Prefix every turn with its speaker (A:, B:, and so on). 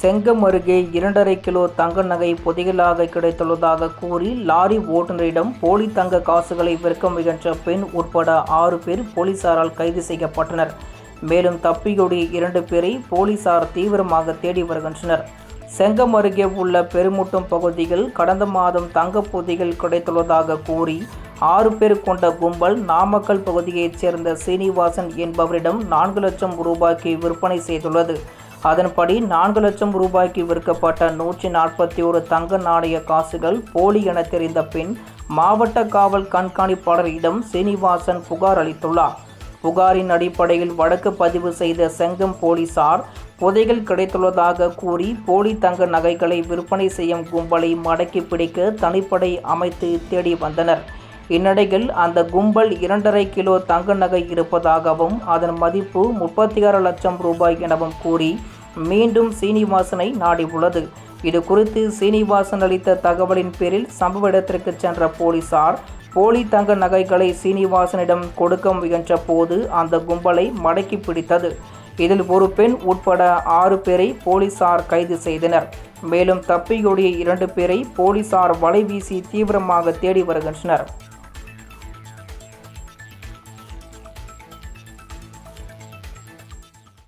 A: செங்கம் அருகே இரண்டரை கிலோ தங்க நகை பொதிகளாக கிடைத்துள்ளதாக கூறி லாரி ஓட்டுநரிடம் போலி தங்க காசுகளை விற்க முயன்ற பெண் உட்பட ஆறு பேர் போலீசாரால் கைது செய்யப்பட்டனர். மேலும் தப்பியோடிய இரண்டு பேரை போலீசார் தீவிரமாக தேடி வருகின்றனர். செங்கம் அருகே உள்ள பெருமூட்டும் பகுதியில் கடந்த மாதம் தங்கப் பொதிகள் கிடைத்துள்ளதாக கூறி ஆறு பேர் கொண்ட கும்பல் நாமக்கல் பகுதியைச் சேர்ந்த சீனிவாசன் என்பவரிடம் நான்கு லட்சம் ரூபாய்க்கு விற்பனை செய்துள்ளது. அதன்படி நான்கு லட்சம் ரூபாய்க்கு விற்கப்பட்ட நூற்றி நாற்பத்தி ஒரு தங்க நாணய காசுகள் போலி என தெரிந்த பின் மாவட்ட காவல் கண்காணிப்பாளரிடம் சீனிவாசன் புகார் அளித்துள்ளார். புகாரின் அடிப்படையில் வழக்கு பதிவு செய்த செங்கம் போலீசார் புதைகள் கிடைத்துள்ளதாக கூறி போலி தங்க நகைகளை விற்பனை செய்யும் கும்பலை மடக்கி பிடிக்க தனிப்படை அமைத்து தேடி வந்தனர். இந்நிலையில் அந்த கும்பல் இரண்டரை கிலோ தங்க நகை இருப்பதாகவும் அதன் மதிப்பு முப்பத்தி ஆறு லட்சம் ரூபாய் எனவும் கூறி மீண்டும் சீனிவாசனை நாடியுள்ளது. இது குறித்து சீனிவாசன் அளித்த தகவலின் பேரில் சம்பவ இடத்திற்கு சென்ற போலீசார் போலி தங்க நகைகளை சீனிவாசனிடம் கொடுக்க முயன்ற போது அந்த கும்பலை மடக்கி பிடித்தது. இதில் ஒரு பெண் உட்பட ஆறு பேரை போலீசார் கைது செய்தனர். மேலும் தப்பியோடிய இரண்டு பேரை போலீசார் வலைவீசி தீவிரமாக தேடி வருகின்றனர்.